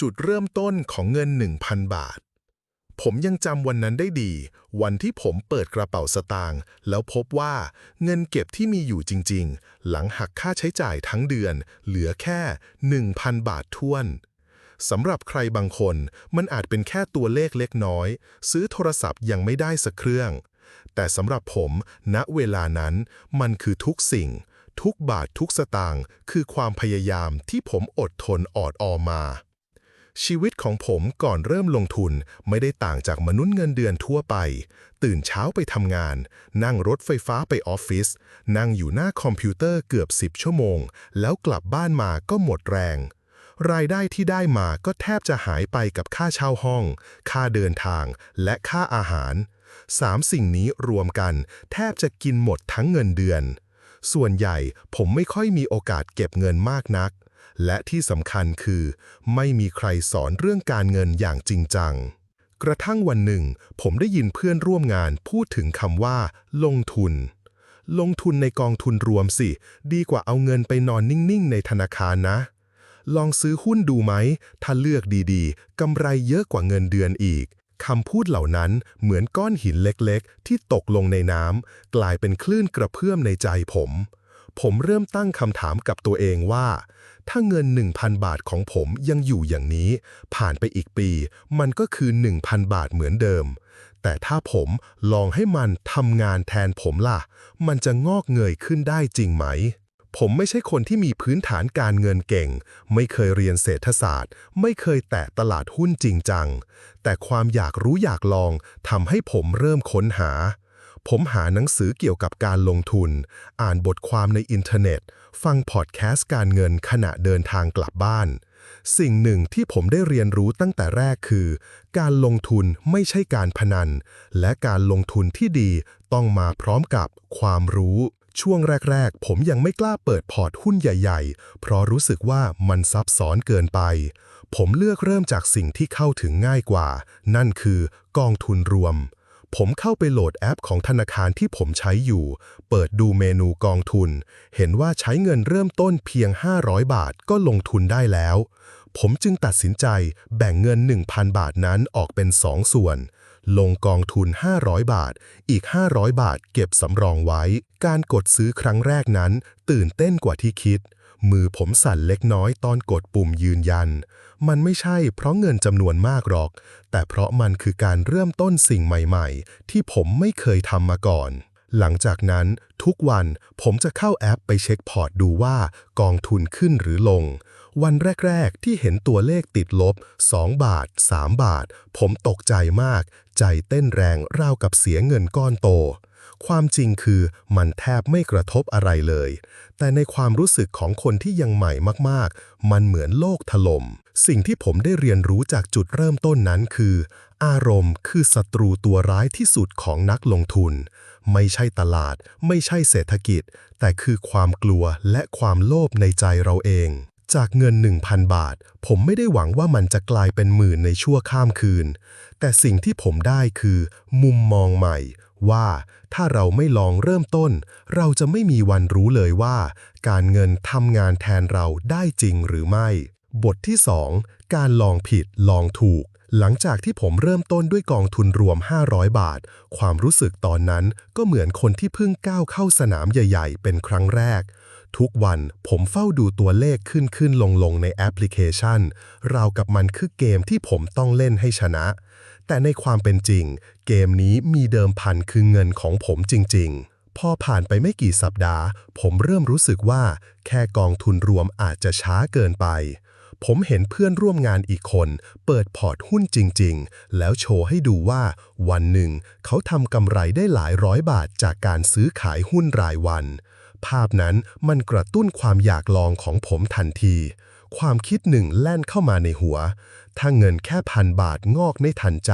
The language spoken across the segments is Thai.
จุดเริ่มต้นของเงิน 1,000 บาท ผมยังจำวันนั้นได้ดี วันที่ผมเปิดกระเป๋าสตางค์แล้วพบว่าเงินเก็บที่มีอยู่จริงๆ หลังหักค่าใช้จ่ายทั้งเดือน เหลือแค่ 1,000 บาทท้วนสำหรับใครบางคนมันอาจเป็นแค่ตัวเลขเล็กน้อย ซื้อโทรศัพท์ยังไม่ได้สักเครื่อง แต่สำหรับผมณเวลานั้นมันคือทุกสิ่ง ทุกบาททุกสตางค์คือความพยายามที่ผมอดทนอดออมมา ชีวิตของผมก่อนเริ่มลงทุนไม่ได้ต่างจากมนุษย์เงินเดือนทั่วไป ตื่นเช้าไปทำงาน นั่งรถไฟฟ้าไปออฟฟิศ นั่งอยู่หน้าคอมพิวเตอร์เกือบ 10 ชั่วโมง แล้วกลับบ้านมาก็หมดแรง รายได้ที่ได้มาก็แทบจะหายไปกับค่าเช่าห้อง ค่าเดินทาง และค่าอาหารสามสิ่งนี้รวมกัน แทบจะกินหมดทั้งเงินเดือน ส่วนใหญ่ผมไม่ค่อยมีโอกาสเก็บเงินมากนัก และที่สำคัญคือ ไม่มีใครสอนเรื่องการเงินอย่างจริงจัง กระทั่งวันหนึ่ง ผมได้ยินเพื่อนร่วมงานพูดถึงคำว่า ลงทุน ลงทุนในกองทุนรวมสิ ดีกว่าเอาเงินไปนอนนิ่งๆ ในธนาคารนะ ลองซื้อหุ้นดูไหม ถ้าเลือกดีๆกำไรเยอะกว่าเงินเดือนอีกคำพูดเหล่านั้นเหมือนก้อนหินเล็กๆ ที่ตกลงในน้ำกลายเป็นคลื่นกระเพื่อมในใจผม ผมเริ่มตั้งคำถามกับตัวเองว่า ถ้าเงิน 1,000 บาทของผมยังอยู่อย่างนี้ ผ่านไปอีกปี มันก็คือ 1,000 บาทเหมือนเดิม แต่ถ้าผมลองให้มันทำงานแทนผมล่ะ มันจะงอกเงยขึ้นได้จริงไหม ผมไม่ใช่คนที่มีพื้นฐานการเงินเก่ง ไม่เคยเรียนเศรษฐศาสตร์ ไม่เคยแตะตลาดหุ้นจริงจัง แต่ความอยากรู้อยากลองทำให้ผมเริ่มค้นหา ผมหาหนังสือเกี่ยวกับการลงทุน อ่านบทความในอินเทอร์เน็ต ฟังพอดแคสต์การเงินขณะเดินทางกลับบ้าน สิ่งหนึ่งที่ผมได้เรียนรู้ตั้งแต่แรกคือ การลงทุนไม่ใช่การพนัน และการลงทุนที่ดีต้องมาพร้อมกับความรู้ช่วงแรก ๆ ผมยังไม่กล้าเปิดพอร์ตหุ้นใหญ่ ๆ เพราะรู้สึกว่ามันซับซ้อนเกินไป ผมเลือกเริ่มจากสิ่งที่เข้าถึงง่ายกว่า นั่นคือกองทุนรวม ผมเข้าไปโหลดแอปของธนาคารที่ผมใช้อยู่ เปิดดูเมนูกองทุน เห็นว่าใช้เงินเริ่มต้นเพียง 500 บาทก็ลงทุนได้แล้ว ผมจึงตัดสินใจแบ่งเงิน 1,000 บาทนั้นออกเป็น 2 ส่วน ลงกองทุน 500 บาท อีก 500 บาทเก็บสำรองไว้ การกดซื้อครั้งแรกนั้น ตื่นเต้นกว่าที่คิด มือผมสั่นเล็กน้อยตอนกดปุ่มยืนยัน มันไม่ใช่เพราะเงินจำนวนมากหรอก แต่เพราะมันคือการเริ่มต้นสิ่งใหม่ๆ ที่ผมไม่เคยทำมาก่อน หลังจากนั้นทุกวันผมจะเข้าแอปไปเช็คพอร์ตดูว่ากองทุนขึ้นหรือลง วันแรก ๆ ที่เห็นตัวเลขติดลบ 2 บาท 3 บาท ผมตกใจมาก ใจเต้นแรงราวกับเสียเงินก้อนโต ความจริงคือมันแทบไม่กระทบอะไรเลย แต่ในความรู้สึกของคนที่ยังใหม่มากๆ มันเหมือนโลกถล่ม สิ่งที่ผมได้เรียนรู้จากจุดเริ่มต้นนั้นคือ อารมณ์คือศัตรูตัวร้ายที่สุดของนักลงทุน ไม่ใช่ตลาด ไม่ใช่เศรษฐกิจ แต่คือความกลัวและความโลภในใจเราเอง จากเงิน 1,000 บาท ผมไม่ได้หวังว่ามันจะกลายเป็นหมื่นในชั่วข้ามคืน แต่สิ่งที่ผมได้คือ มุมมองใหม่ ว่าถ้าเราไม่ลองเริ่มต้น เราจะไม่มีวันรู้เลยว่า การเงินทำงานแทนเราได้จริงหรือไม่ บทที่ 2 การลองผิดลองถูก หลังจากที่ผมเริ่มต้นด้วยกองทุนรวม 500 บาท ความรู้สึกตอนนั้นก็เหมือนคนที่เพิ่งก้าวเข้าสนามใหญ่ ๆ เป็นครั้งแรก ทุกวันผมเฝ้าดูตัวเลขขึ้นขึ้นลงลงในแอปพลิเคชัน ราวกับมันคือเกมที่ผมต้องเล่นให้ชนะ แต่ในความเป็นจริง เกมนี้มีเดิมพันคือเงินของผมจริง ๆ พอผ่านไปไม่กี่สัปดาห์ ผมเริ่มรู้สึกว่า แค่กองทุนรวมอาจจะช้าเกินไป ผมเห็นเพื่อนร่วมงานอีกคน เปิดพอร์ตหุ้นจริง ๆ แล้วโชว์ให้ดูว่า วันหนึ่ง เขาทำกำไรได้หลายร้อยบาทจากการซื้อขายหุ้นรายวัน ภาพนั้นมันกระตุ้นความอยากลองของผมทันที ความคิดหนึ่งแล่นเข้ามาในหัว ถ้าเงินแค่พันบาทงอกไม่ทันใจ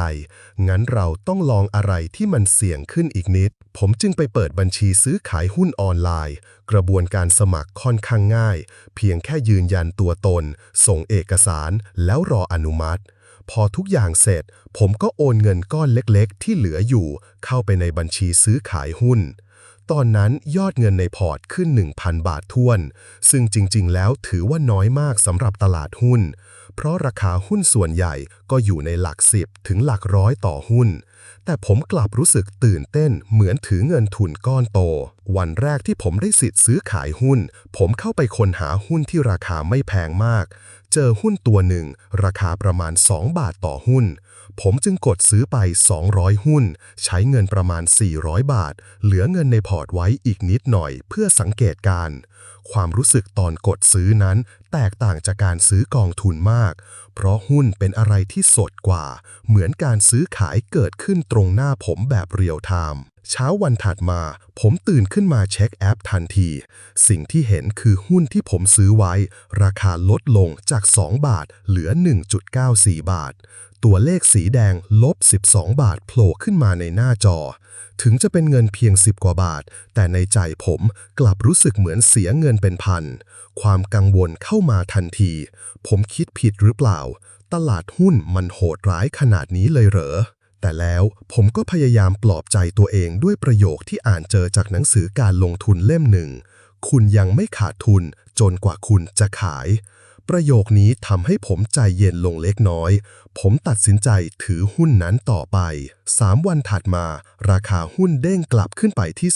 งั้นเราต้องลองอะไรที่มันเสี่ยงขึ้นอีกนิด ผมจึงไปเปิดบัญชีซื้อขายหุ้นออนไลน์ กระบวนการสมัครค่อนข้างง่าย เพียงแค่ยืนยันตัวตน ส่งเอกสาร แล้วรออนุมัติพอทุกอย่างเสร็จ ผมก็โอนเงินก้อนเล็กๆ ที่เหลืออยู่ เข้าไปในบัญชีซื้อขายหุ้น ตอนนั้นยอดเงินในพอร์ตขึ้น 1,000 บาทท้วน ซึ่งจริง ๆ แล้วถือว่าน้อยมากสำหรับตลาดหุ้น เพราะราคาหุ้นส่วนใหญ่ก็อยู่ในหลักสิบถึงหลักร้อยต่อหุ้น แต่ผมกลับรู้สึกตื่นเต้นเหมือนถือเงินทุนก้อนโต วันแรกที่ผมได้สิทธิ์ซื้อขายหุ้น ผมเข้าไปค้นหาหุ้นที่ราคาไม่แพงมาก เจอหุ้นตัวหนึ่ง ราคาประมาณ 2 บาทต่อหุ้น ผมจึงกดซื้อไป 200 หุ้น ใช้เงินประมาณ 400 บาท เหลือเงินในพอร์ตไว้อีกนิดหน่อยเพื่อสังเกตการณ์ความรู้สึกตอนกดซื้อนั้น แตกต่างจากการซื้อกองทุนมาก เพราะหุ้นเป็นอะไรที่สดกว่า เหมือนการซื้อขายเกิดขึ้นตรงหน้าผมแบบเรียลไทม์ เช้าวันถัดมา ผมตื่นขึ้นมาเช็คแอปทันที สิ่งที่เห็นคือหุ้นที่ผมซื้อไว้ ราคาลดลงจาก 2 บาท เหลือ 1.94 บาท ตัวเลขสีแดงลบ 12 บาทโผล่ขึ้นมาในหน้าจอ ถึงจะเป็นเงินเพียง 10 กว่าบาท แต่ในใจผมกลับรู้สึกเหมือนเสียเงินเป็นพัน ความกังวลเข้ามาทันที ผมคิดผิดหรือเปล่า ตลาดหุ้นมันโหดร้ายขนาดนี้เลยเหรอ แต่แล้วผมก็พยายามปลอบใจตัวเองด้วยประโยคที่อ่านเจอจากหนังสือการลงทุนเล่มหนึ่ง คุณยังไม่ขาดทุนจนกว่าคุณจะขาย ประโยคนี้ทำให้ผมใจเย็นลงเล็กน้อย ผมตัดสินใจถือหุ้นนั้นต่อไป 3 วันถัดมา ราคาหุ้นเด้งกลับขึ้นไปที่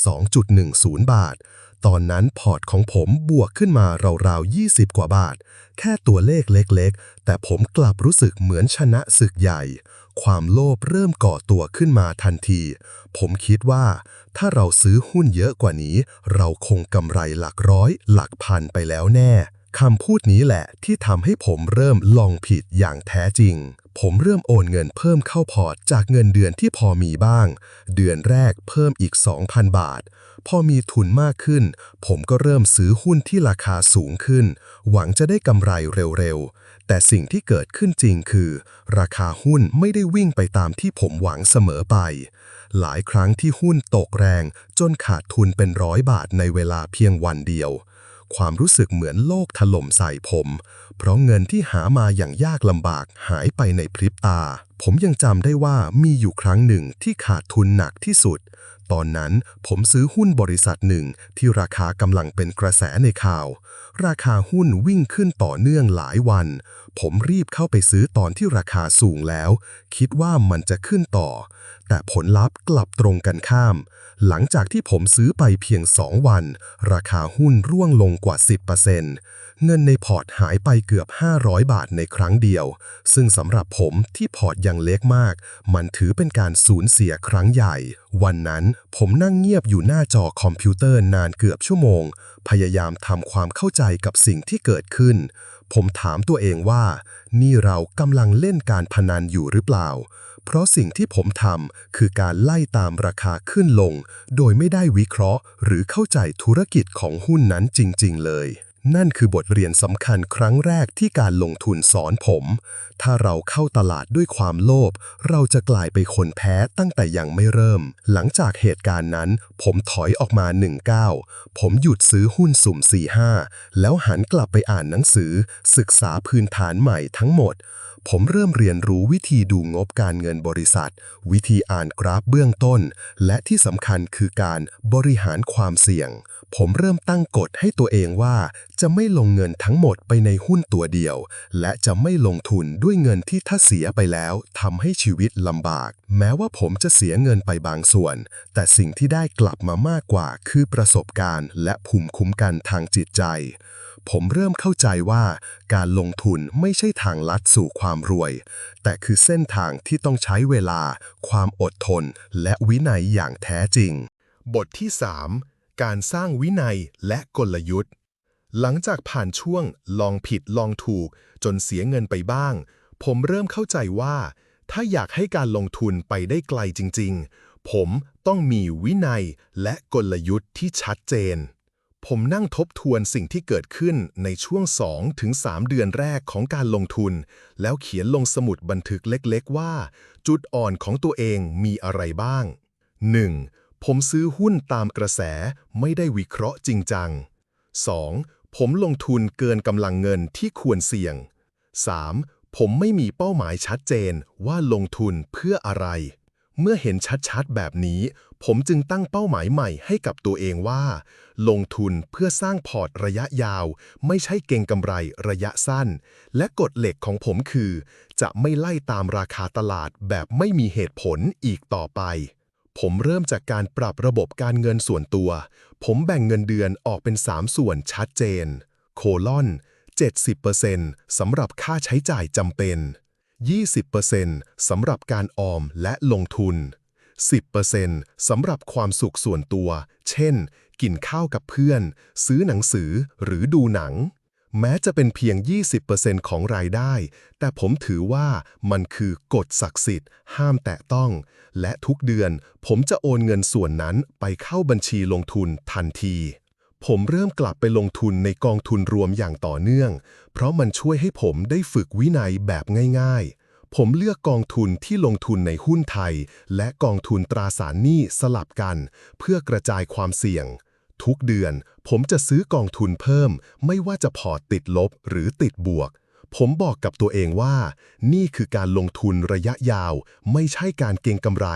2.10 บาท ตอนนั้นพอร์ตของผมบวกขึ้นมาราวๆ 20 กว่าบาท แค่ตัวเลขเล็กๆ แต่ผมกลับรู้สึกเหมือนชนะศึกใหญ่ ความโลภเริ่มก่อตัวขึ้นมาทันที ผมคิดว่า ถ้าเราซื้อหุ้นเยอะกว่านี้ เราคงกำไรหลักร้อย หลักพันไปแล้วแน่คำพูดนี้แหละที่ทำให้ผมเริ่มลองผิดอย่างแท้จริง ผมเริ่มโอนเงินเพิ่มเข้าพอร์ตจากเงินเดือนที่พอมีบ้าง เดือนแรกเพิ่มอีก 2,000 บาท พอมีทุนมากขึ้น ผมก็เริ่มซื้อหุ้นที่ราคาสูงขึ้น หวังจะได้กำไรเร็วๆ แต่สิ่งที่เกิดขึ้นจริงคือ ราคาหุ้นไม่ได้วิ่งไปตามที่ผมหวังเสมอไป หลายครั้งที่หุ้นตกแรงจนขาดทุนเป็นร้อยบาทในเวลาเพียงวันเดียว ความรู้สึกเหมือนโลกถล่มใส่ผม เพราะเงินที่หามาอย่างยากลำบากหายไปในพริบตา ผมยังจำได้ว่ามีอยู่ครั้งหนึ่งที่ขาดทุนหนักที่สุด ตอนนั้นผมซื้อหุ้นบริษัทหนึ่งที่ราคากำลังเป็นกระแสในข่าว ราคาหุ้นวิ่งขึ้นต่อเนื่องหลายวัน ผมรีบเข้าไปซื้อตอนที่ราคาสูงแล้ว คิดว่ามันจะขึ้นต่อ แต่ผลลัพธ์กลับตรงกันข้าม หลังจากที่ผมซื้อไปเพียง 2 วัน ราคาหุ้นร่วงลงกว่า 10%เเงินในพอร์ตหายไปเกือบ 500 บาทในครั้งเดียว ซึ่งสำหรับผมที่พอร์ตยังเล็กมาก มันถือเป็นการสูญเสียครั้งใหญ่ วันนั้นผมนั่งเงียบอยู่หน้าจอคอมพิวเตอร์นานเกือบชั่วโมง พยายามทำความเข้าใจกับสิ่งที่เกิดขึ้น ผมถามตัวเองว่า นี่เรากำลังเล่นการพนันอยู่หรือเปล่า เพราะสิ่งที่ผมทำคือการไล่ตามราคาขึ้นลง โดยไม่ได้วิเคราะห์ หรือเข้าใจธุรกิจของหุ้นนั้นจริง ๆ เลย นั่นคือบทเรียนสำคัญครั้งแรกที่การลงทุนสอนผม ถ้าเราเข้าตลาดด้วยความโลภ เราจะกลายไปคนแพ้ตั้งแต่ยังไม่เริ่ม หลังจากเหตุการณ์นั้น ผมถอยออกมา19ผมหยุดซื้อหุ้นสุ่ม45แล้วหันกลับไปอ่านหนังสือ ศึกษาพื้นฐานใหม่ทั้งหมด ผมเริ่มเรียนรู้วิธีดูงบการเงินบริษัท วิธีอ่านกราฟเบื้องต้น และที่สำคัญคือการบริหารความเสี่ยง ผมเริ่มตั้งกฎให้ตัวเองว่า จะไม่ลงเงินทั้งหมดไปในหุ้นตัวเดียว และจะไม่ลงทุนด้วยเงินที่ถ้าเสียไปแล้วทำให้ชีวิตลำบาก แม้ว่าผมจะเสียเงินไปบางส่วน แต่สิ่งที่ได้กลับมามากกว่าคือประสบการณ์ และภูมิคุ้มกันทางจิตใจ ผมเริ่มเข้าใจว่าการลงทุนไม่ใช่ทางลัดสู่ความรวย แต่คือเส้นทางที่ต้องใช้เวลา ความอดทน และวินัยอย่างแท้จริง บทที่ 3 การสร้างวินัยและกลยุทธ์ หลังจากผ่านช่วงลองผิดลองถูก จนเสียเงินไปบ้าง ผมเริ่มเข้าใจว่า ถ้าอยากให้การลงทุนไปได้ไกลจริง ๆ ผมต้องมีวินัยและกลยุทธ์ที่ชัดเจน ผมนั่งทบทวนสิ่งที่เกิดขึ้นในช่วง2-3เดือนแรกของการลงทุน แล้วเขียนลงสมุดบันทึกเล็กๆ ว่า จุดอ่อนของตัวเองมีอะไรบ้าง 1. ผมซื้อหุ้นตามกระแสไม่ได้วิเคราะห์จริงจัง 2. ผมลงทุนเกินกำลังเงินที่ควรเสี่ยง 3. ผมไม่มีเป้าหมายชัดเจนว่าลงทุนเพื่ออะไร เมื่อเห็นชัดๆ แบบนี้ ผมจึงตั้งเป้าหมายใหม่ให้กับตัวเองว่า ลงทุนเพื่อสร้างพอร์ตระยะยาว ไม่ใช่เก็งกำไรระยะสั้น และกฎเหล็กของผมคือ จะไม่ไล่ตามราคาตลาดแบบไม่มีเหตุผลอีกต่อไป ผมเริ่มจากการปรับระบบการเงินส่วนตัว ผมแบ่งเงินเดือนออกเป็น 3 ส่วนชัดเจน โคลอน 70%สำหรับค่าใช้จ่ายจำเป็น 20%สำหรับการออมและลงทุน 10%สำหรับความสุขส่วนตัว เช่น กินข้าวกับเพื่อน ซื้อหนังสือหรือดูหนัง แม้จะเป็นเพียง 20%ของรายได้ แต่ผมถือว่ามันคือกฎศักดิ์สิทธิ์ ห้ามแตะต้อง และทุกเดือนผมจะโอนเงินส่วนนั้นไปเข้าบัญชีลงทุนทันที ผมเริ่มกลับไปลงทุนในกองทุนรวมอย่างต่อเนื่อง เพราะมันช่วยให้ผมได้ฝึกวินัยแบบง่ายๆ ผมเลือกกองทุนที่ลงทุนในหุ้นไทย และกองทุนตราสารหนี้สลับกัน เพื่อกระจายความเสี่ยง ทุกเดือนผมจะซื้อกองทุนเพิ่ม ไม่ว่าจะพอร์ตติดลบหรือติดบวก ผมบอกกับตัวเองว่า นี่คือการลงทุนระยะยาว ไม่ใช่การเก็งกำไร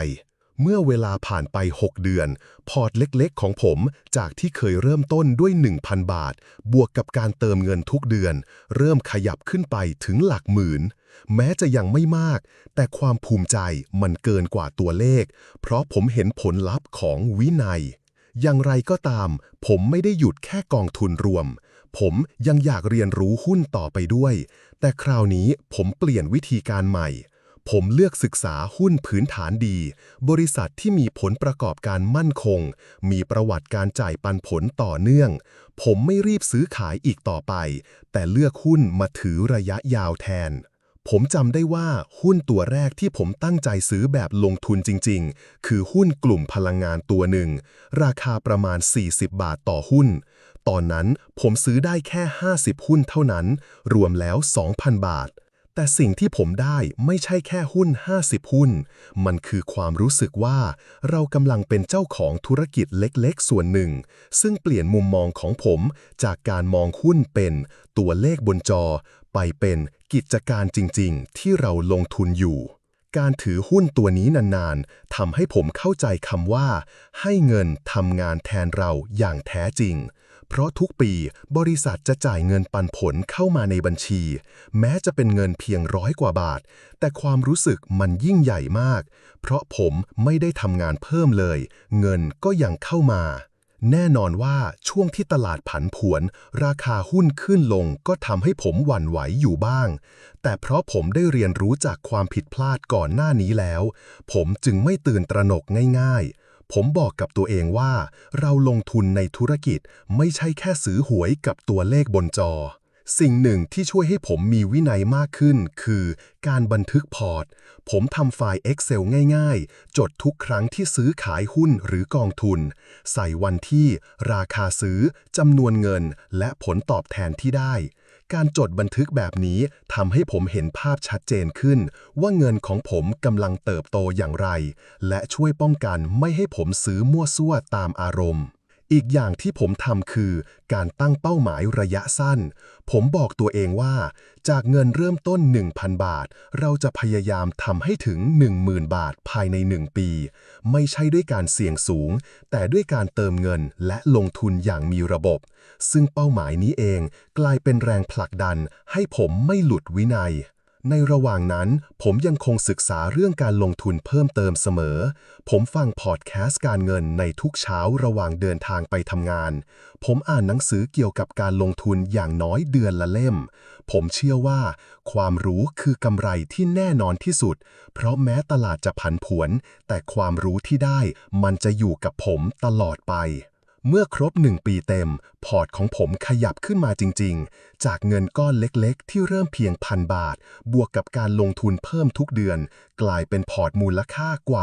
เมื่อเวลาผ่านไป 6 เดือน พอร์ตเล็กๆ ของผมจากที่เคยเริ่มต้นด้วย 1,000 บาท บวกกับการเติมเงินทุกเดือน เริ่มขยับขึ้นไปถึงหลักหมื่น แม้จะยังไม่มาก แต่ความภูมิใจมันเกินกว่าตัวเลข เพราะผมเห็นผลลัพธ์ของวินัย อย่างไรก็ตาม ผมไม่ได้หยุดแค่กองทุนรวม ผมยังอยากเรียนรู้หุ้นต่อไปด้วย แต่คราวนี้ผมเปลี่ยนวิธีการใหม่ ผมเลือกศึกษาหุ้นพื้นฐานดี บริษัทที่มีผลประกอบการมั่นคง มีประวัติการจ่ายปันผลต่อเนื่อง ผมไม่รีบซื้อขายอีกต่อไป แต่เลือกหุ้นมาถือระยะยาวแทน ผมจำได้ว่าหุ้นตัวแรกที่ผมตั้งใจซื้อแบบลงทุนจริง ๆ คือหุ้นกลุ่มพลังงานตัวหนึ่ง ราคาประมาณ 40 บาทต่อหุ้น ตอนนั้นผมซื้อได้แค่ 50 หุ้นเท่านั้น รวมแล้ว 2,000 บาท แต่สิ่งที่ผมได้ไม่ใช่แค่หุ้น 50 หุ้น มันคือความรู้สึกว่าเรากำลังเป็นเจ้าของธุรกิจเล็กๆ ส่วนหนึ่ง ซึ่งเปลี่ยนมุมมองของผมจากการมองหุ้นเป็นตัวเลขบนจอ ไปเป็นกิจการจริงๆ ที่เราลงทุนอยู่ การถือหุ้นตัวนี้นานๆทำให้ผมเข้าใจคำว่า ให้เงินทำงานแทนเราอย่างแท้จริง เพราะทุกปีบริษัทจะจ่ายเงินปันผลเข้ามาในบัญชี แม้จะเป็นเงินเพียงร้อยกว่าบาท แต่ความรู้สึกมันยิ่งใหญ่มาก เพราะผมไม่ได้ทำงานเพิ่มเลย เงินก็ยังเข้ามา แน่นอนว่าช่วงที่ตลาดผันผวน ราคาหุ้นขึ้นลงก็ทำให้ผมหวั่นไหวอยู่บ้าง แต่เพราะผมได้เรียนรู้จากความผิดพลาดก่อนหน้านี้แล้ว ผมจึงไม่ตื่นตระหนกง่ายๆ ผมบอกกับตัวเองว่า เราลงทุนในธุรกิจไม่ใช่แค่ซื้อหวยกับตัวเลขบนจอ สิ่งหนึ่งที่ช่วยให้ผมมีวินัยมากขึ้น คือการบันทึกพอร์ต ผมทำไฟล์ Excel ง่ายๆ จดทุกครั้งที่ซื้อขายหุ้นหรือกองทุน ใส่วันที่ ราคาซื้อจำนวนเงิน และผลตอบแทนที่ได้ การจดบันทึกแบบนี้ทำให้ผมเห็นภาพชัดเจนขึ้น ว่าเงินของผมกำลังเติบโตอย่างไร และช่วยป้องกันไม่ให้ผมซื้อมั่วซั่วตามอารมณ์ อีกอย่างที่ผมทำคือ การตั้งเป้าหมายระยะสั้น ผมบอกตัวเองว่า จากเงินเริ่มต้น 1,000 บาท เราจะพยายามทำให้ถึง 10,000 บาทภายใน 1 ปี ไม่ใช่ด้วยการเสี่ยงสูง แต่ด้วยการเติมเงินและลงทุนอย่างมีระบบ ซึ่งเป้าหมายนี้เองกลายเป็นแรงผลักดันให้ผมไม่หลุดวินัย ในระหว่างนั้น ผมยังคงศึกษาเรื่องการลงทุนเพิ่มเติมเสมอ ผมฟังพอดแคสต์การเงินในทุกเช้าระหว่างเดินทางไปทำงาน ผมอ่านหนังสือเกี่ยวกับการลงทุนอย่างน้อยเดือนละเล่ม ผมเชื่อว่า ความรู้คือกำไรที่แน่นอนที่สุด เพราะแม้ตลาดจะผันผวน แต่ความรู้ที่ได้มันจะอยู่กับผมตลอดไป เมื่อครบหนึ่งปีเต็ม พอร์ตของผมขยับขึ้นมาจริง ๆ จากเงินก้อนเล็กๆ ที่เริ่มเพียงพันบาท บวกกับการลงทุนเพิ่มทุกเดือน กลายเป็นพอร์ตมูลค่ากว่า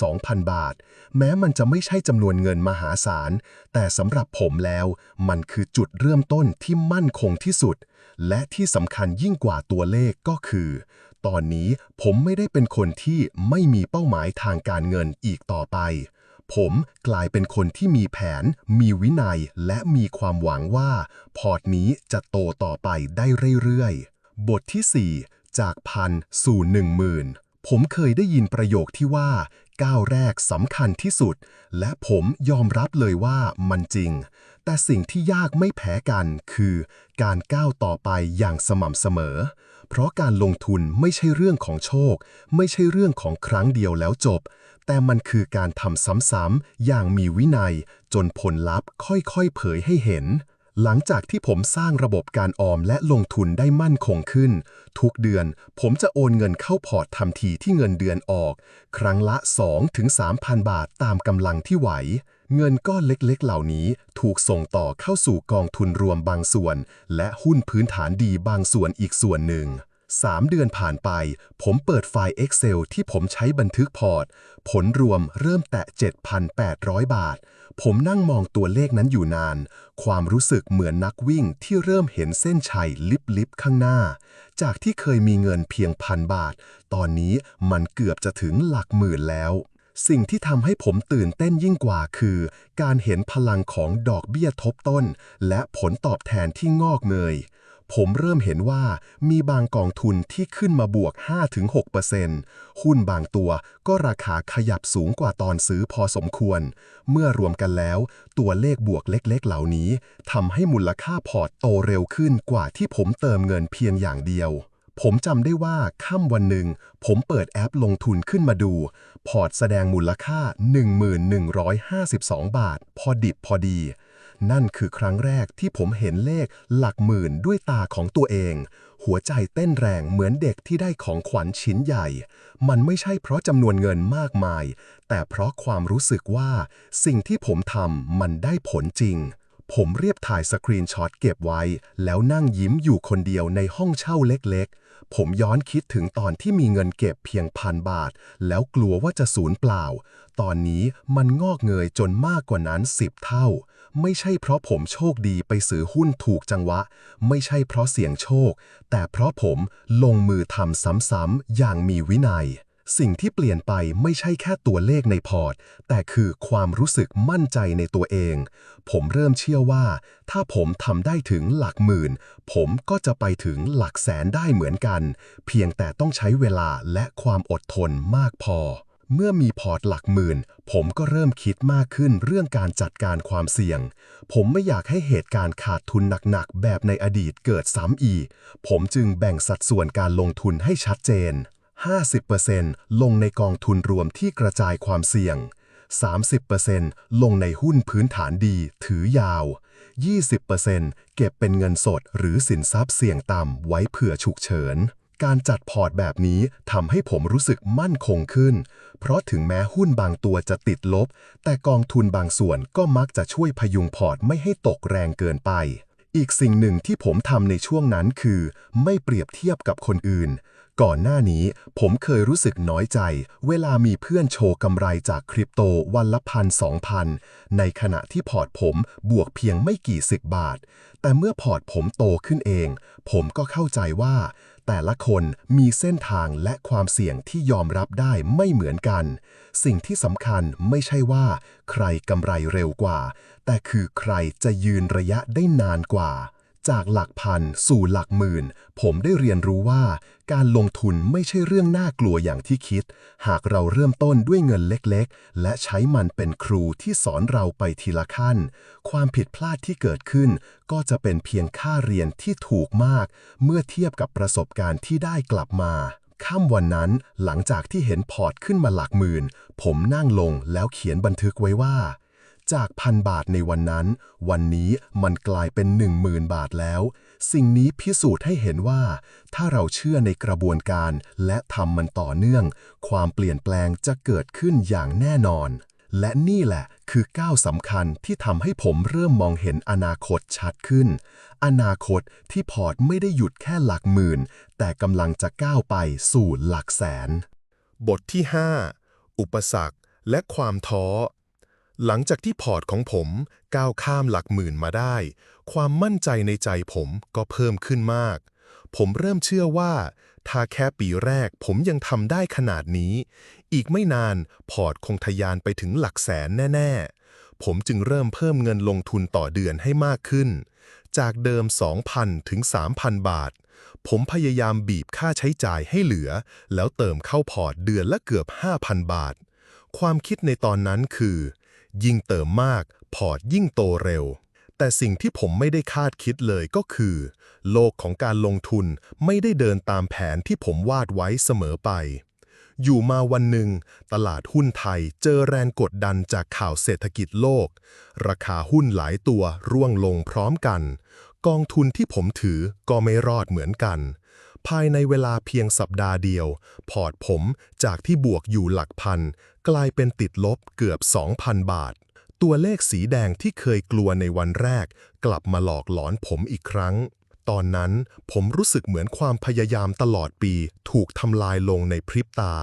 12,000 บาท แม้มันจะไม่ใช่จำนวนเงินมหาศาล แต่สำหรับผมแล้ว มันคือจุดเริ่มต้นที่มั่นคงที่สุด และที่สำคัญยิ่งกว่าตัวเลขก็คือ ตอนนี้ผมไม่ได้เป็นคนที่ไม่มีเป้าหมายทางการเงินอีกต่อไป ผมกลายเป็นคนที่มีแผน มีวินัย และมีความหวังว่า พอร์ตนี้จะโตต่อไปได้เรื่อยๆ บทที่ 4 จากพันสู่หนึ่งหมื่นผมเคยได้ยินประโยคที่ว่า ก้าวแรกสำคัญที่สุด และผมยอมรับเลยว่ามันจริง แต่สิ่งที่ยากไม่แพ้กันคือ การก้าวต่อไปอย่างสม่ำเสมอ เพราะการลงทุนไม่ใช่เรื่องของโชค ไม่ใช่เรื่องของครั้งเดียวแล้วจบ แต่มันคือการทำซ้ำๆอย่างมีวินัย จนผลลัพธ์ค่อยๆ เผยให้เห็น หลังจากที่ผมสร้างระบบการออมและลงทุนได้มั่นคงขึ้น ทุกเดือนผมจะโอนเงินเข้าพอร์ตทันทีที่เงินเดือนออก ครั้งละ 2-3,000 บาทตามกำลังที่ไหว เงินก้อนเล็กๆ เหล่านี้ถูกส่งต่อเข้าสู่กองทุนรวมบางส่วน และหุ้นพื้นฐานดีบางส่วนอีกส่วนหนึ่ง 3 เดือนผ่านไป ผมเปิดไฟล์ Excel ที่ผมใช้บันทึกพอร์ต ผลรวมเริ่มแตะ 7,800 บาท ผมนั่งมองตัวเลขนั้นอยู่นาน ความรู้สึกเหมือนนักวิ่งที่เริ่มเห็นเส้นชัยลิบๆข้างหน้า จากที่เคยมีเงินเพียงพันบาท ตอนนี้มันเกือบจะถึงหลักหมื่นแล้ว สิ่งที่ทำให้ผมตื่นเต้นยิ่งกว่าคือ การเห็นพลังของดอกเบี้ยทบต้น และผลตอบแทนที่งอกเงย ผมเริ่มเห็นว่ามีบางกองทุนที่ขึ้นมาบวก 5-6%หุ้นบางตัวก็ราคาขยับสูงกว่าตอนซื้อพอสมควร เมื่อรวมกันแล้ว ตัวเลขบวกเล็กๆ เหล่านี้ทำให้มูลค่าพอร์ตโตเร็วขึ้นกว่าที่ผมเติมเงินเพียงอย่างเดียว ผมจำได้ว่าค่ำวันหนึ่ง ผมเปิดแอปลงทุนขึ้นมาดู พอร์ตแสดงมูลค่า1152 บาท พอดิบพอดี นั่นคือครั้งแรกที่ผมเห็นเลขหลักหมื่นด้วยตาของตัวเอง หัวใจเต้นแรงเหมือนเด็กที่ได้ของขวัญชิ้นใหญ่ มันไม่ใช่เพราะจำนวนเงินมากมาย แต่เพราะความรู้สึกว่า สิ่งที่ผมทำมันได้ผลจริงผมเรียบถ่ายสกรีนช็อตเก็บไว้ แล้วนั่งยิ้มอยู่คนเดียวในห้องเช่าเล็ก ผมย้อนคิดถึงตอนที่มีเงินเก็บเพียงพันบาท แล้วกลัวว่าจะสูญเปล่า ตอนนี้มันงอกเงยจนมากกว่านั้นสิบเท่า ไม่ใช่เพราะผมโชคดีไปซื้อหุ้นถูกจังหวะ ไม่ใช่เพราะเสี่ยงโชค แต่เพราะผมลงมือทำซ้ำๆอย่างมีวินัย สิ่งที่เปลี่ยนไปไม่ใช่แค่ตัวเลขในพอร์ต แต่คือความรู้สึกมั่นใจในตัวเอง ผมเริ่มเชื่อว่า ถ้าผมทำได้ถึงหลักหมื่น ผมก็จะไปถึงหลักแสนได้เหมือนกัน เพียงแต่ต้องใช้เวลาและความอดทนมากพอ เมื่อมีพอร์ตหลักหมื่น ผมก็เริ่มคิดมากขึ้นเรื่องการจัดการความเสี่ยง ผมไม่อยากให้เหตุการณ์ขาดทุนหนักๆ แบบในอดีตเกิดซ้ำอีก ผมจึงแบ่งสัดส่วนการลงทุนให้ชัดเจน 50%ลงในกองทุนรวมที่กระจายความเสี่ยง 30%ลงในหุ้นพื้นฐานดีถือยาว 20%เก็บเป็นเงินสดหรือสินทรัพย์เสี่ยงต่ำไว้เผื่อฉุกเฉิน การจัดพอร์ตแบบนี้ทำให้ผมรู้สึกมั่นคงขึ้น เพราะถึงแม้หุ้นบางตัวจะติดลบ แต่กองทุนบางส่วนก็มักจะช่วยพยุงพอร์ตไม่ให้ตกแรงเกินไปอีกสิ่งหนึ่งที่ผมทำในช่วงนั้นคือ ไม่เปรียบเทียบกับคนอื่น ก่อนหน้านี้ผมเคยรู้สึกน้อยใจ เวลามีเพื่อนโชว์กำไรจากคริปโตวันละพันสองพันในขณะที่พอร์ตผมบวกเพียงไม่กี่สิบบาท แต่เมื่อพอร์ตผมโตขึ้นเอง ผมก็เข้าใจว่า แต่ละคนมีเส้นทางและความเสี่ยงที่ยอมรับได้ไม่เหมือนกัน สิ่งที่สำคัญไม่ใช่ว่า ใครกำไรเร็วกว่า แต่คือใครจะยืนระยะได้นานกว่า จากหลักพันสู่หลักหมื่น ผมได้เรียนรู้ว่าการลงทุนไม่ใช่เรื่องน่ากลัวอย่างที่คิด หากเราเริ่มต้นด้วยเงินเล็กๆ และใช้มันเป็นครูที่สอนเราไปทีละขั้น ความผิดพลาดที่เกิดขึ้น ก็จะเป็นเพียงค่าเรียนที่ถูกมาก เมื่อเทียบกับประสบการณ์ที่ได้กลับมาค่ำวันนั้นหลังจากที่เห็นพอร์ตขึ้นมาหลักหมื่น ผมนั่งลงแล้วเขียนบันทึกไว้ว่า จากพันบาทในวันนั้น วันนี้มันกลายเป็น 10,000 บาทแล้ว สิ่งนี้พิสูจน์ให้เห็นว่า ถ้าเราเชื่อในกระบวนการ และทำมันต่อเนื่อง ความเปลี่ยนแปลงจะเกิดขึ้นอย่างแน่นอน และนี่แหละคือก้าวสำคัญที่ทำให้ผมเริ่มมองเห็นอนาคตชัดขึ้น อนาคตที่พอร์ตไม่ได้หยุดแค่หลักหมื่น แต่กำลังจะก้าวไปสู่หลักแสน บทที่ 5 อุปสรรคและความท้อ หลังจากที่พอร์ตของผมก้าวข้ามหลักหมื่นมาได้ ความมั่นใจในใจผมก็เพิ่มขึ้นมาก ผมเริ่มเชื่อว่าถ้าแค่ปีแรกผมยังทำได้ขนาดนี้ อีกไม่นานพอร์ตคงทะยานไปถึงหลักแสนแน่ ๆ ผมจึงเริ่มเพิ่มเงินลงทุนต่อเดือนให้มากขึ้น จากเดิม 2,000 ถึง 3,000 บาท ผมพยายามบีบค่าใช้จ่ายให้เหลือ แล้วเติมเข้าพอร์ตเดือนละเกือบ 5,000 บาท ความคิดในตอนนั้นคือ ยิ่งเติมมาก พอร์ตยิ่งโตเร็ว แต่สิ่งที่ผมไม่ได้คาดคิดเลยก็คือ โลกของการลงทุนไม่ได้เดินตามแผนที่ผมวาดไว้เสมอไป อยู่มาวันหนึ่ง ตลาดหุ้นไทยเจอแรงกดดันจากข่าวเศรษฐกิจโลก ราคาหุ้นหลายตัวร่วงลงพร้อมกัน กองทุนที่ผมถือก็ไม่รอดเหมือนกัน ภายในเวลาเพียงสัปดาห์เดียว พอร์ตผมจากที่บวกอยู่หลักพัน กลายเป็นติดลบเกือบ 2,000 บาท ตัวเลขสีแดงที่เคยกลัวในวันแรก กลับมาหลอกหลอนผมอีกครั้ง ตอนนั้นผมรู้สึกเหมือนความพยายามตลอดปี ถูกทำลายลงในพริบตา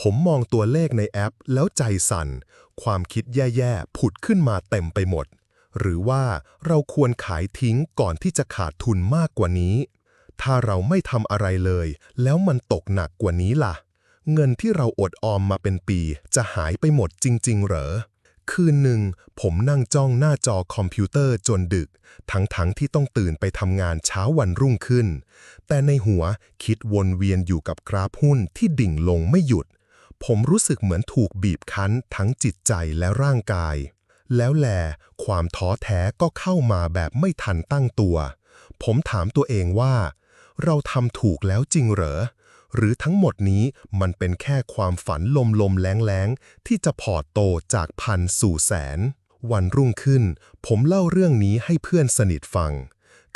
ผมมองตัวเลขในแอปแล้วใจสั่น ความคิดแย่ๆผุดขึ้นมาเต็มไปหมดหรือว่าเราควรขายทิ้งก่อนที่จะขาดทุนมากกว่านี้ ถ้าเราไม่ทำอะไรเลย แล้วมันตกหนักกว่านี้ล่ะ เงินที่เราอดออมมาเป็นปีจะหายไปหมดจริง ๆ เหรอ คืนหนึ่ง ผมนั่งจ้องหน้าจอคอมพิวเตอร์จนดึก ทั้งๆที่ต้องตื่นไปทำงานเช้าวันรุ่งขึ้น แต่ในหัวคิดวนเวียนอยู่กับกราฟหุ้นที่ดิ่งลงไม่หยุด ผมรู้สึกเหมือนถูกบีบคั้นทั้งจิตใจและร่างกาย แล้วแหลความท้อแท้ก็เข้ามาแบบไม่ทันตั้งตัว ผมถามตัวเองว่า เราทำถูกแล้วจริงเหรอ หรือทั้งหมดนี้มันเป็นแค่ความฝันลมลมๆแล้งๆ ที่จะพอโตจากพันสู่แสน วันรุ่งขึ้น ผมเล่าเรื่องนี้ให้เพื่อนสนิทฟัง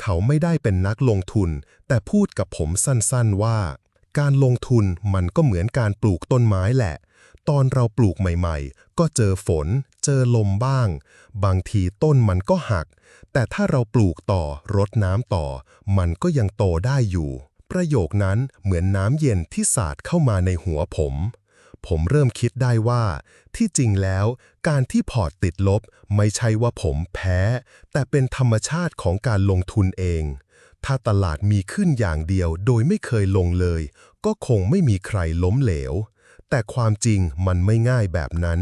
เขาไม่ได้เป็นนักลงทุน แต่พูดกับผมสั้นๆว่า การลงทุนมันก็เหมือนการปลูกต้นไม้แหละ ตอนเราปลูกใหม่ๆ ก็เจอฝน เจอลมบ้าง บางทีต้นมันก็หัก แต่ถ้าเราปลูกต่อรดน้ำต่อ มันก็ยังโตได้อยู่ ประโยคนั้นเหมือนน้ำเย็นที่สาดเข้ามาในหัวผม ผมเริ่มคิดได้ว่า ที่จริงแล้ว การที่พอร์ตติดลบไม่ใช่ว่าผมแพ้ แต่เป็นธรรมชาติของการลงทุนเองถ้าตลาดมีขึ้นอย่างเดียวโดยไม่เคยลงเลย ก็คงไม่มีใครล้มเหลว แต่ความจริงมันไม่ง่ายแบบนั้น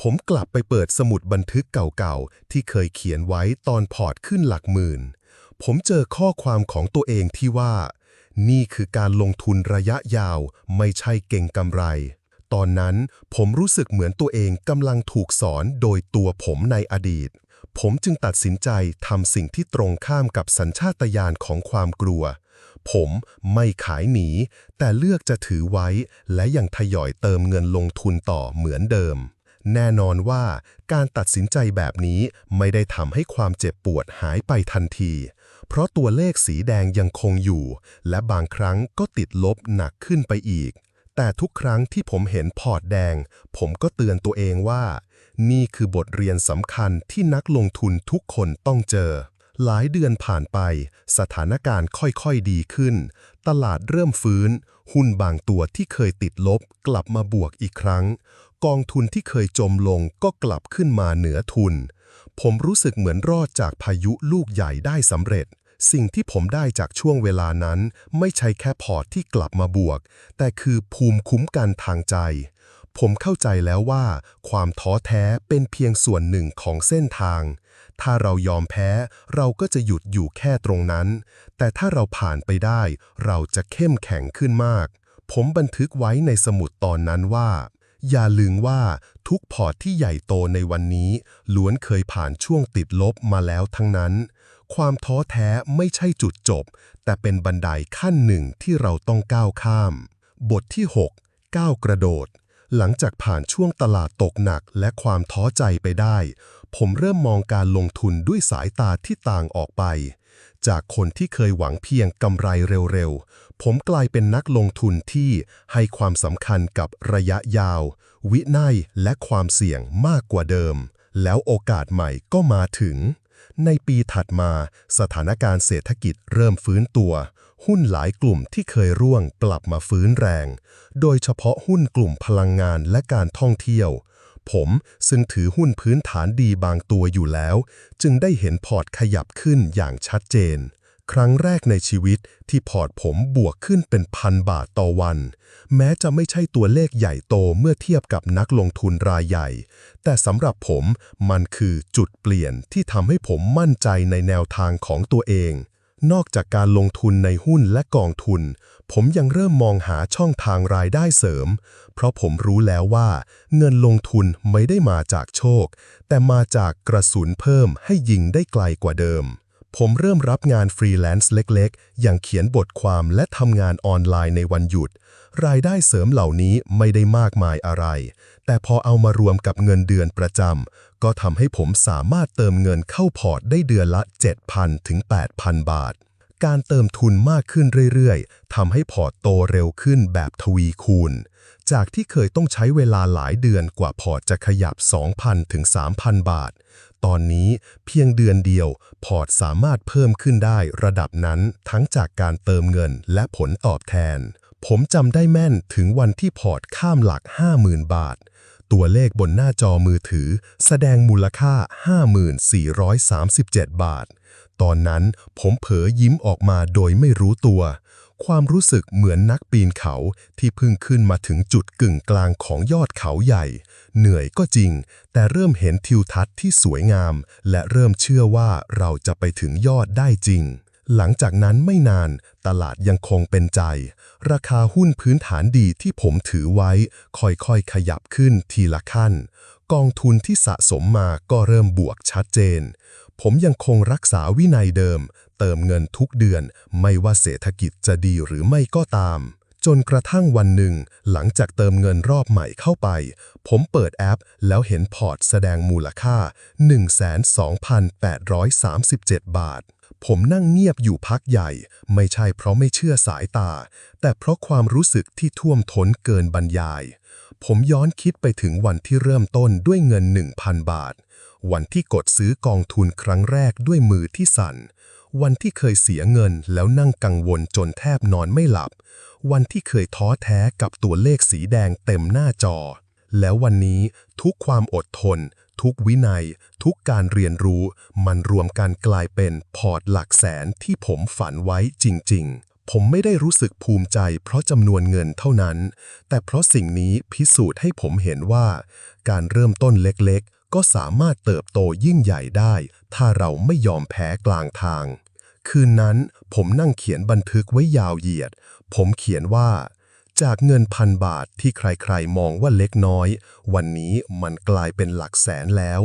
ผมกลับไปเปิดสมุดบันทึกเก่าๆ ที่เคยเขียนไว้ตอนพอร์ตขึ้นหลักหมื่น ผมเจอข้อความของตัวเองที่ว่า นี่คือการลงทุนระยะยาวไม่ใช่เก่งกำไร ตอนนั้นผมรู้สึกเหมือนตัวเองกำลังถูกสอนโดยตัวผมในอดีต ผมจึงตัดสินใจทำสิ่งที่ตรงข้ามกับสัญชาตญาณของความกลัว ผมไม่ขายหนี แต่เลือกจะถือไว้ และยังทยอยเติมเงินลงทุนต่อเหมือนเดิม แน่นอนว่าการตัดสินใจแบบนี้ไม่ได้ทำให้ความเจ็บปวดหายไปทันที เพราะตัวเลขสีแดงยังคงอยู่ และบางครั้งก็ติดลบหนักขึ้นไปอีก แต่ทุกครั้งที่ผมเห็นพอร์ตแดง ผมก็เตือนตัวเองว่า นี่คือบทเรียนสำคัญที่นักลงทุนทุกคนต้องเจอหลายเดือนผ่านไป สถานการณ์ค่อยๆดีขึ้น ตลาดเริ่มฟื้น หุ้นบางตัวที่เคยติดลบ กลับมาบวกอีกครั้ง กองทุนที่เคยจมลงก็กลับขึ้นมาเหนือทุน ผมรู้สึกเหมือนรอดจากพายุลูกใหญ่ได้สำเร็จ สิ่งที่ผมได้จากช่วงเวลานั้น ไม่ใช่แค่พอร์ตที่กลับมาบวก แต่คือภูมิคุ้มกันทางใจ ผมเข้าใจแล้วว่า ความท้อแท้เป็นเพียงส่วนหนึ่งของเส้นทาง ถ้าเรายอมแพ้ เราก็จะหยุดอยู่แค่ตรงนั้น แต่ถ้าเราผ่านไปได้ เราจะเข้มแข็งขึ้นมาก ผมบันทึกไว้ในสมุดตอนนั้นว่า อย่าลืมว่าทุกพอร์ตที่ใหญ่โตในวันนี้ ล้วนเคยผ่านช่วงติดลบมาแล้วทั้งนั้น ความท้อแท้ไม่ใช่จุดจบ แต่เป็นบันไดขั้นหนึ่งที่เราต้องก้าวข้าม บทที่ 6 ก้าวกระโดดหลังจากผ่านช่วงตลาดตกหนักและความท้อใจไปได้ ผมเริ่มมองการลงทุนด้วยสายตาที่ต่างออกไป จากคนที่เคยหวังเพียงกำไรเร็วๆ ผมกลายเป็นนักลงทุนที่ให้ความสำคัญกับระยะยาว วินัยและความเสี่ยงมากกว่าเดิม แล้วโอกาสใหม่ก็มาถึง ในปีถัดมาสถานการณ์เศรษฐกิจเริ่มฟื้นตัว หุ้นหลายกลุ่มที่เคยร่วงกลับมาฟื้นแรง โดยเฉพาะหุ้นกลุ่มพลังงานและการท่องเที่ยว ผมซึ่งถือหุ้นพื้นฐานดีบางตัวอยู่แล้ว จึงได้เห็นพอร์ตขยับขึ้นอย่างชัดเจน ครั้งแรกในชีวิตที่พอร์ตผมบวกขึ้นเป็นพันบาทต่อวัน แม้จะไม่ใช่ตัวเลขใหญ่โตเมื่อเทียบกับนักลงทุนรายใหญ่ แต่สำหรับผมมันคือจุดเปลี่ยนที่ทำให้ผมมั่นใจในแนวทางของตัวเอง นอกจากการลงทุนในหุ้นและกองทุน ผมยังเริ่มมองหาช่องทางรายได้เสริม เพราะผมรู้แล้วว่า เงินลงทุนไม่ได้มาจากโชค แต่มาจากกระสุนเพิ่มให้ยิงได้ไกลกว่าเดิม ผมเริ่มรับงานฟรีแลนซ์เล็กๆ อย่างเขียนบทความและทำงานออนไลน์ในวันหยุด รายได้เสริมเหล่านี้ไม่ได้มากมายอะไร แต่พอเอามารวมกับเงินเดือนประจำก็ทำให้ผมสามารถเติมเงินเข้าพอร์ตได้เดือนละ 7,000 ถึง 8,000 บาท การเติมทุนมากขึ้นเรื่อยๆทำให้พอร์ตโตเร็วขึ้นแบบทวีคูณ จากที่เคยต้องใช้เวลาหลายเดือนกว่าพอร์ตจะขยับ 2,000 ถึง 3,000 บาท ตอนนี้เพียงเดือนเดียว พอร์ตสามารถเพิ่มขึ้นได้ระดับนั้นทั้งจากการเติมเงินและผลตอบแทน ผมจำได้แม่นถึงวันที่พอร์ตข้ามหลัก 50,000 บาท ตัวเลขบนหน้าจอมือถือ แสดงมูลค่า 5437 บาท ตอนนั้นผมเผลอยิ้มออกมาโดยไม่รู้ตัว ความรู้สึกเหมือนนักปีนเขาที่เพิ่งขึ้นมาถึงจุดกึ่งกลางของยอดเขาใหญ่ เหนื่อยก็จริง แต่เริ่มเห็นทิวทัศน์ที่สวยงาม และเริ่มเชื่อว่าเราจะไปถึงยอดได้จริง หลังจากนั้นไม่นานตลาดยังคงเป็นใจ ราคาหุ้นพื้นฐานดีที่ผมถือไว้ ค่อยๆขยับขึ้นทีละขั้น กองทุนที่สะสมมาก็เริ่มบวกชัดเจน ผมยังคงรักษาวินัยเดิม เติมเงินทุกเดือน ไม่ว่าเศรษฐกิจจะดีหรือไม่ก็ตาม จนกระทั่งวันหนึ่ง หลังจากเติมเงินรอบใหม่เข้าไป ผมเปิดแอป แล้วเห็นพอร์ตแสดงมูลค่า 12,837 บาท ผมนั่งเงียบอยู่พักใหญ่ ไม่ใช่เพราะไม่เชื่อสายตา แต่เพราะความรู้สึกที่ท่วมท้นเกินบรรยาย ผมย้อนคิดไปถึงวันที่เริ่มต้นด้วยเงิน 1,000 บาท วันที่กดซื้อกองทุนครั้งแรกด้วยมือที่สั่น วันที่เคยเสียเงินแล้วนั่งกังวลจนแทบนอนไม่หลับ วันที่เคยท้อแท้กับตัวเลขสีแดงเต็มหน้าจอ แล้ววันนี้ทุกความอดทน ทุกวินัย ทุกการเรียนรู้ มันรวมกันกลายเป็นพอร์ตหลักแสนที่ผมฝันไว้จริง ๆ ผมไม่ได้รู้สึกภูมิใจเพราะจำนวนเงินเท่านั้น แต่เพราะสิ่งนี้พิสูจน์ให้ผมเห็นว่า การเริ่มต้นเล็กๆ ก็สามารถเติบโตยิ่งใหญ่ได้ ถ้าเราไม่ยอมแพ้กลางทาง คืนนั้นผมนั่งเขียนบันทึกไว้ยาวเหยียด ผมเขียนว่า จากเงินพันบาทที่ใครๆ มองว่าเล็กน้อย วันนี้มันกลายเป็นหลักแสนแล้ว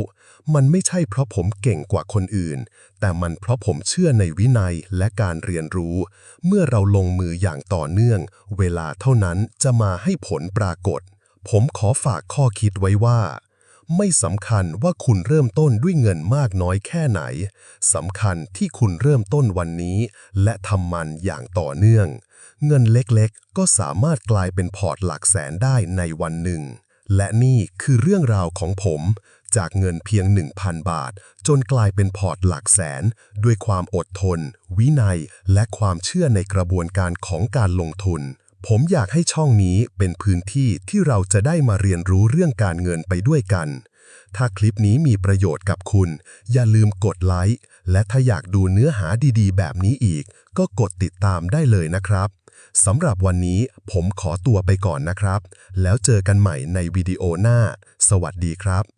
มันไม่ใช่เพราะผมเก่งกว่าคนอื่น แต่มันเพราะผมเชื่อในวินัยและการเรียนรู้ เมื่อเราลงมืออย่างต่อเนื่อง เวลาเท่านั้นจะมาให้ผลปรากฏ ผมขอฝากข้อคิดไว้ว่า ไม่สำคัญว่าคุณเริ่มต้นด้วยเงินมากน้อยแค่ไหนสำคัญที่คุณเริ่มต้นวันนี้ และทำมันอย่างต่อเนื่อง เงินเล็กๆ ก็สามารถกลายเป็นพอร์ตหลักแสนได้ในวันหนึ่ง และนี่คือเรื่องราวของผม จากเงินเพียง 1,000 บาท จนกลายเป็นพอร์ตหลักแสน ด้วยความอดทน วินัย และความเชื่อในกระบวนการของการลงทุน ผมอยากให้ช่องนี้เป็นพื้นที่ที่เราจะได้มาเรียนรู้เรื่องการเงินไปด้วยกัน ถ้าคลิปนี้มีประโยชน์กับคุณ อย่าลืมกดไลค์และถ้าอยากดูเนื้อหาดีๆ แบบนี้อีก ก็กดติดตามได้เลยนะครับ สำหรับวันนี้ผมขอตัวไปก่อนนะครับ แล้วเจอกันใหม่ในวิดีโอหน้า สวัสดีครับ